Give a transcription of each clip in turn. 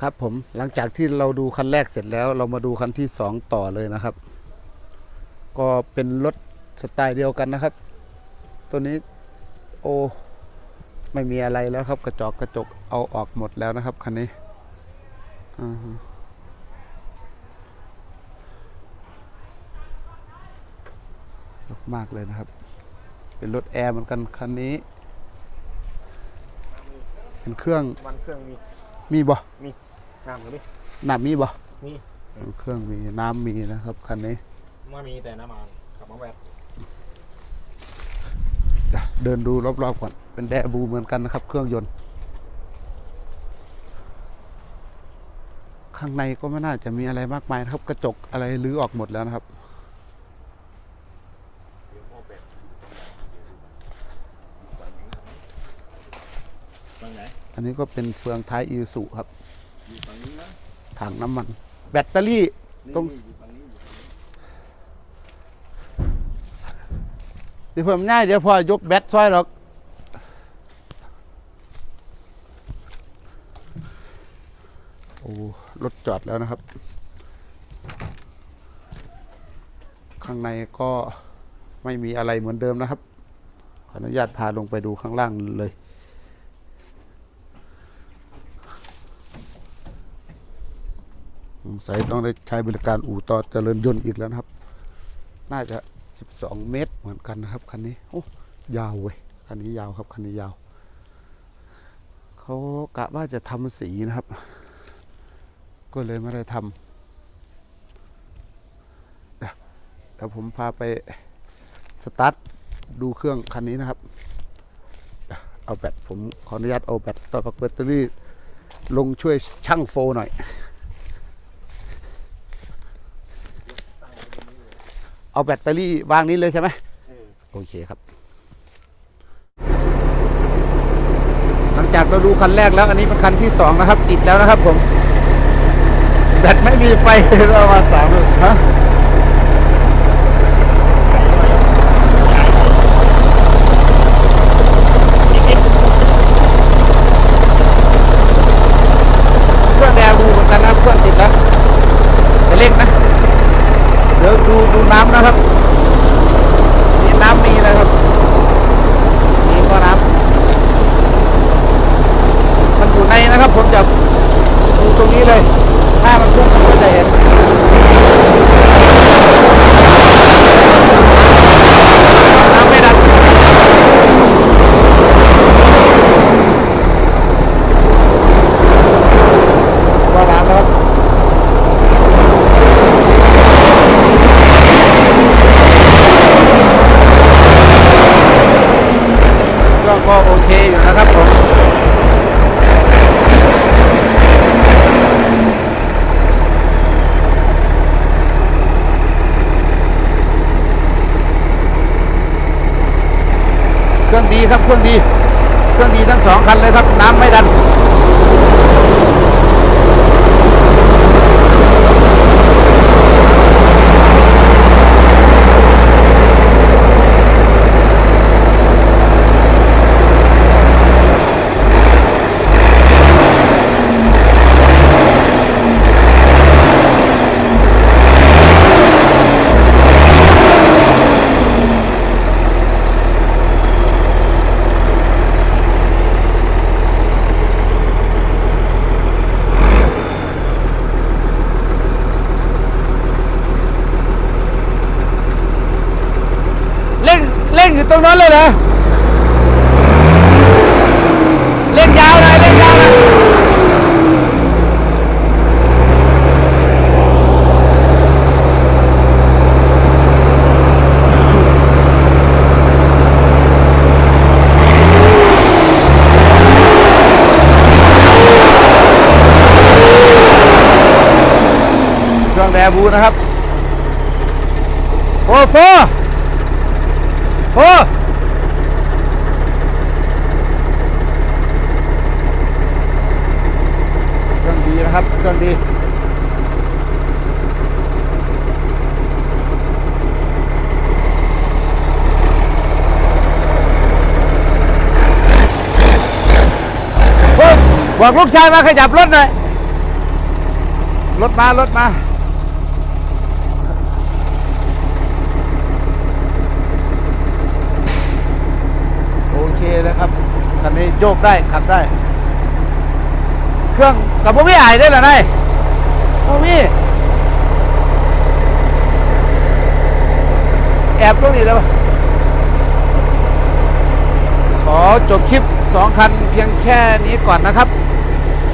ครับผมหลังจากที่เราดูคันแรกเสร็จแล้ว เรามาดูคันที่สองต่อเลยนะครับ ก็เป็นรถสไตล์เดียวกันนะครับ ตัวนี้โอไม่มีอะไรแล้วครับ กระจกกระจกเอาออกหมดแล้วนะครับคันนี้อือฮึยกมากเลยนะครับ เป็นรถแอร์เหมือนกันคันนี้ เป็นเครื่องมันเครื่องมี มีบ่น้ำหรือไม่น้ำมีบ่มีเครื่องมีน้ำมีนะครับคันนี้ว่ามีแต่น้ำมันกับน้ำแวดเดี๋ยวเดินดูรอบๆก่อนเป็นแดบูเหมือนกันนะครับ เครื่องยนต์ ข้างในก็ไม่น่าจะมีอะไรมากมายนะครับ กระจกอะไรรื้อออกหมดแล้วนะครับ ตรงไหนอันนี้ก็เป็นเฟืองท้ายอีสุครับ อยู่ฝั่งนี้นะถังน้ำมัน แบตเตอรี่ตรงนี่อยู่ฝั่งนี้อยู่ฝั่งนี้เดี๋ยวผมง่ายเดี๋ยวพอยกแบตช่วยหรอกโอ้รถจอดแล้วนะครับ ข้างในก็ไม่มีอะไรเหมือนเดิมนะครับ ขออนุญาตพาลงไปดูข้างล่างเลย สงสัยต้องได้ใช้บริการอู่ต่อเจริญยนต์อีกแล้วนะครับ น่าจะ 12 เมตรเหมือนกันนะครับคันนี้โอ้ยาวเว้ยคันนี้ยาวครับคันนี้ยาวเขากะว่าจะทำสีนะครับ ก็เลยไม่ได้ทำเดี๋ยวผมพาไปสตาร์ทดูเครื่องคันนี้นะครับเดี๋ยวเอาแบตผมขออนุญาตเอาแบตต่อแบตเตอรี่ลงช่วยช่างโฟหน่อย เอาแบตเตอรี่วางนี้เลยใช่ไหมเออโอเคครับ หลังจากเราดูคันแรกแล้วอันนี้เป็นคันที่สองนะครับ ติดแล้วนะครับผม แบตไม่มีไฟเรามาสามเลยฮะเครื่องแดบูเหมือนกันนะครับเครื่องติดแล้วจะเร่งนะ เดี๋ยวดูดูน้ำนะครับ มีน้ำมีนะครับ มีก็น้ำมันอยู่ในนะครับ ผมจะ ดู รื่องดีครับเครื่องดี เครื่องดีทั้งสองคันเลยครับ น้ำไม่ดัน เล่นเล่นอยู่ตรงนั้นเลยเหรอเล่นยาวเลยเล่นยาวเลยเครื่องแดบูนะครับโอ้โฟ โอ้เครื่องดีนะครับ เครื่องดี โอ้ บอกลูกชายมาขยับรถหน่อย รถมา รถมา โอเคเลยครับคันนี้โยกได้ ขับได้ เครื่องกับพวกพี่อายได้เหรอนายพวกพี่ แอบตรงนี้แล้วขอจบคลิปสองคันเพียงแค่นี้ก่อนนะครับ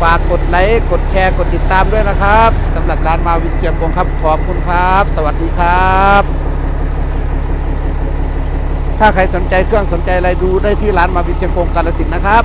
ฝากกดไลค์ กดแชร์ กดติดตามด้วยนะครับสำหรับร้านมาวินเชียงกงครับ ขอบคุณครับ สวัสดีครับ ถ้าใครสนใจเครื่องสนใจอะไรดูได้ที่ร้านมาวินเชียงกงกาลสินนะครับ